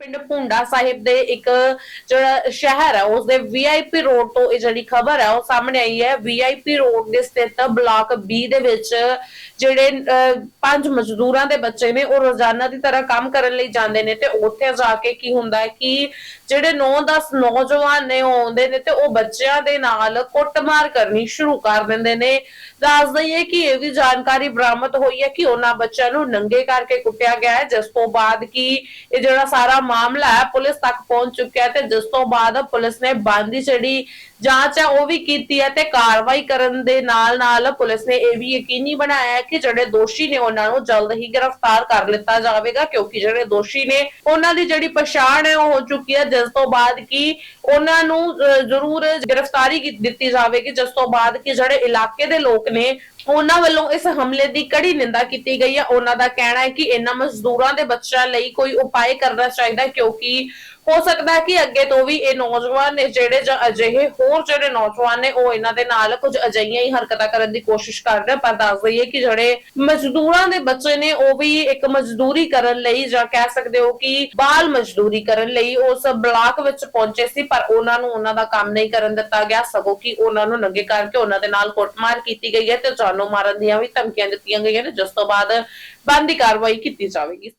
ਪਿੰਡ ਭੁੰਡਾ ਸਾਹਿਬ ਦੇ ਇੱਕ ਜਿਹੜਾ ਸ਼ਹਿਰ ਹੈ ਉਸ ਦੇ ਵੀਆਈਪੀ ਰੋਡ ਤੋਂ ਇਹ ਜਿਹੜੀ ਖਬਰ ਹੈ ਉਹ ਸਾਹਮਣੇ ਆਈ ਹੈ। ਵੀਆਈਪੀ ਰੋਡ ਦੇ ਸਥਿਤ ਬਲਾਕ ਬੀ ਦੇ ਵਿੱਚ ਜਿਹੜੇ ਪੰਜ ਮਜ਼ਦੂਰਾਂ ਦੇ ਬੱਚੇ ਨੇ, ਉਹ ਰੋਜ਼ਾਨਾ ਦੀ ਤਰ੍ਹਾਂ ਕੰਮ ਕਰਨ ਲਈ ਜਾਂਦੇ ਨੇ ਤੇ ਉੱਥੇ ਜਾ ਕੇ ਕੀ ਹੁੰਦਾ ਹੈ ਕਿ ਜਿਹੜੇ 9-10 ਨੌਜਵਾਨ ਨੇ, ਉਹ ਆਉਂਦੇ ਨੇ ਤੇ ਉਹ ਬੱਚਿਆਂ ਦੇ ਨਾਲ ਕੁੱਟਮਾਰ ਕਰਨੀ ਸ਼ੁਰੂ ਕਰ ਦਿੰਦੇ ਨੇ। ਦੱਸ ਦਈਏ ਕਿ ਇਹ ਵੀ ਜਾਣਕਾਰੀ ਬਰਾਮਦ ਹੋਈ ਹੈ ਕਿ ਉਹਨਾਂ ਬੱਚਿਆਂ ਨੂੰ ਨੰਗੇ ਕਰਕੇ ਕੁੱਟਿਆ ਗਿਆ ਹੈ, ਜਿਸ ਤੋਂ ਬਾਅਦ ਕਿ ਇਹ ਜਿਹੜਾ ਸਾਰਾ ਮਾਮਲਾ ਹੈ, ਪੁਲਿਸ ਤੱਕ ਪਹੁੰਚ ਚੁੱਕਿਆ ਹੈ ਤੇ ਜਿਸ ਤੋਂ ਬਾਅਦ ਪੁਲਿਸ ਨੇ ਬੰਦ ਦੀ ਜਿਹੜੀ ਜਾਂਚ ਹੈ, ਉਹ ਵੀ ਕੀਤੀ ਹੈ ਤੇ ਕਾਰਵਾਈ ਕਰਨ ਦੇ ਨਾਲ ਨਾਲ ਪੁਲਿਸ ਨੇ ਇਹ ਵੀ ਯਕੀਨੀ ਬਣਾਇਆ ਹੈ ਕਿ ਜਿਹੜੇ ਦੋਸ਼ੀ ਨੇ ਉਹਨਾਂ ਨੂੰ ਜਲਦ ਹੀ ਗ੍ਰਿਫਤਾਰ ਕਰ ਲਿੱਤਾ ਜਾਵੇਗਾ, ਕਿਉਂਕਿ ਜਿਹੜੇ ਦੋਸ਼ੀ ਨੇ ਉਹਨਾਂ ਦੀ ਜਿਹੜੀ ਪਛਾਣ ਹੈ, ਉਹ ਹੋ ਚੁੱਕੀ ਹੈ, ਜਿਸ ਤੋਂ ਬਾਅਦ ਕਿ ਉਹਨਾਂ ਨੂੰ ਜ਼ਰੂਰ ਗ੍ਰਿਫਤਾਰੀ ਕੀ- ਦਿੱਤੀ ਜਾਵੇਗੀ, ਜਿਸ ਤੋਂ ਬਾਅਦ ਕਿ ਜਿਹੜੇ ਇਲਾਕੇ ਦੇ ਲੋਕ ਨੇ ਉਹਨਾਂ ਵੱਲੋਂ ਇਸ ਹਮਲੇ ਦੀ ਕੜੀ ਨਿੰਦਾ ਕੀਤੀ ਗਈ ਹੈ। ਉਹਨਾਂ ਦਾ ਕਹਿਣਾ ਹੈ ਕਿ ਇਹਨਾਂ ਮਜ਼ਦੂਰਾਂ ਦੇ ਬੱਚਿਆਂ ਲਈ ਕੋਈ ਉਪਾਅ ਕਰਨਾ ਚਾਹੀਦਾ ਹੈ, ਕਿਉਂਕਿ ਹੋ ਸਕਦਾ ਕਿ ਅੱਗੇ ਤੋਂ ਵੀ ਇਹ ਨੌਜਵਾਨ ਨੇ ਜਿਹੜੇ ਜਾਂ ਅਜਿਹੇ ਹੋਰ ਜਿਹੜੇ ਨੌਜਵਾਨ ਨੇ, ਉਹ ਇਹਨਾਂ ਦੇ ਨਾਲ ਕੁਝ ਅਜਿਹੀਆਂ ਹੀ ਹਰਕਤਾਂ ਕਰਨ ਦੀ ਕੋਸ਼ਿਸ਼ ਕਰ ਰਹੇ ਪਰ ਦੱਸ ਦਈਏ ਕਿ ਜਿਹੜੇ ਮਜ਼ਦੂਰਾਂ ਦੇ ਬੱਚੇ ਨੇ, ਉਹ ਵੀ ਇੱਕ ਮਜ਼ਦੂਰੀ ਕਰਨ ਲਈ ਜਾਂ ਕਹਿ ਸਕਦੇ ਹੋ ਕਿ ਬਾਲ ਮਜ਼ਦੂਰੀ ਕਰਨ ਲਈ ਉਸ ਬਲਾਕ ਵਿੱਚ ਪਹੁੰਚੇ ਸੀ, ਪਰ ਉਹਨਾਂ ਨੂੰ ਉਹਨਾਂ ਦਾ ਕੰਮ ਨਹੀਂ ਕਰਨ ਦਿੱਤਾ ਗਿਆ, ਸਗੋਂ ਕਿ ਉਹਨਾਂ ਨੂੰ ਨੰਗੇ ਕਰਕੇ ਉਹਨਾਂ ਦੇ ਨਾਲ ਕੁੱਟਮਾਰ ਕੀਤੀ ਗਈ ਹੈ ਤੇ ਜਾਨੋਂ ਮਾਰਨ ਦੀਆਂ ਵੀ ਧਮਕੀਆਂ ਦਿੱਤੀਆਂ ਗਈਆਂ ਨੇ, ਜਿਸ ਤੋਂ ਬਾਅਦ ਬੰਦੀ ਕਾਰਵਾਈ ਕੀਤੀ ਜਾਵੇਗੀ।